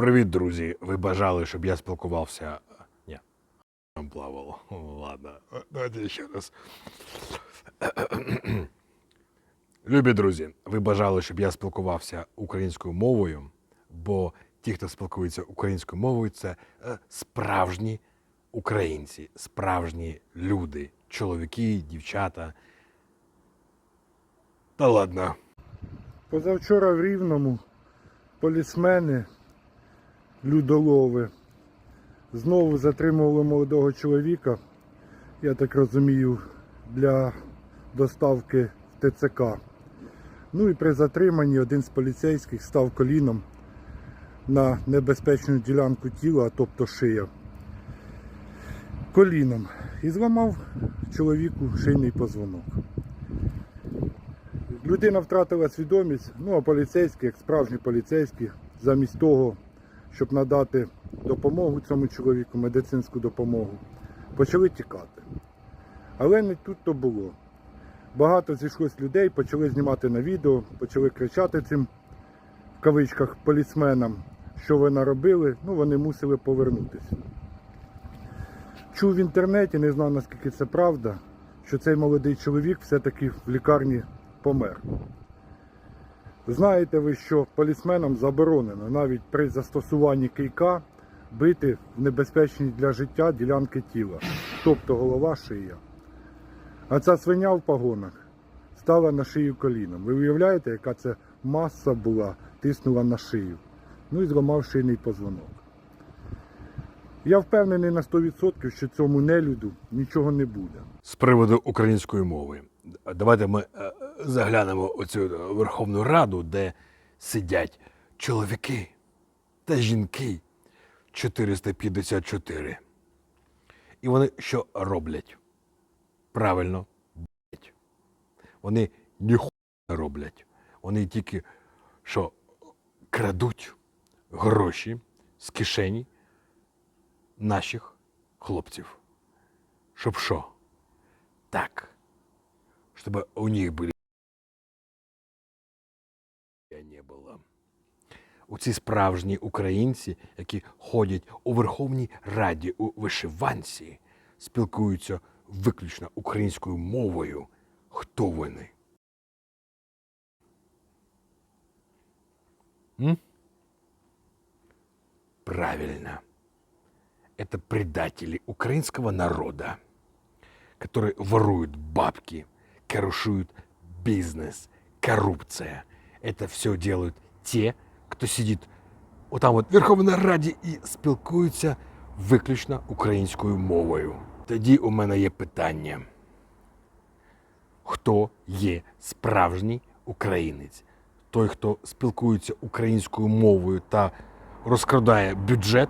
Привіт, друзі. Ви бажали, щоб я спілкувався. Ні. Плавало. Ладно, давайте ще раз. Любі друзі, ви бажали, щоб я спілкувався українською мовою, бо ті, хто спілкується українською мовою, це е, справжні українці, справжні люди, чоловіки, дівчата. Та ладно. Позавчора в Рівному полісмени, людолови, знову затримували молодого чоловіка, я так розумію, для доставки в ТЦК. Ну і при затриманні один з поліцейських став коліном на небезпечну ділянку тіла, тобто шия. Коліном. І зламав чоловіку шийний позвонок. Людина втратила свідомість, ну а поліцейські, як справжні поліцейські, замість того, щоб надати допомогу цьому чоловіку, медицинську допомогу, почали тікати. Але не тут то було. Багато зійшлось людей, почали знімати на відео, почали кричати цим в кавичках полісменам, що ви наробили, ну вони мусили повернутися. Чув в інтернеті, не знаю наскільки це правда, що цей молодий чоловік все-таки в лікарні помер. Знаєте ви, що полісменам заборонено навіть при застосуванні кийка бити в небезпечні для життя ділянки тіла, тобто голова, шия. А ця свиня в погонах стала на шию коліном. Ви уявляєте, яка це маса була, тиснула на шию. Ну і зламав шийний позвонок. Я впевнений на 100%, що цьому нелюду нічого не буде. З приводу української мови. Давайте ми е, заглянемо у цю Верховну Раду, де сидять чоловіки та жінки 454. І вони що роблять? Правильно, б***ять. Вони ніхуя не роблять. Вони тільки що крадуть гроші з кишені наших хлопців. Щоб що? Так. Чтобы у них были не було. У ці справжні українці, які ходять у Верховній Раді у вишиванці, спілкуються виключно українською мовою. Хто вони? М? Правильно. Это предатели украинского народа которые воруют бабки, коррушуют бизнес, коррупция. Это все делают те, кто сидит отам от в Верховній Раді і спілкуються виключно українською мовою. Тоді у мене є питання. Хто є справжній українець? Той, хто спілкується українською мовою та розкрадає бюджет?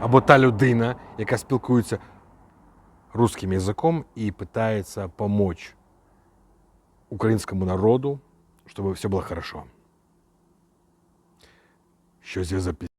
Або та людина, яка спілкується русским языком и пытается помочь украинскому народу, чтобы все было хорошо. Щось я запис...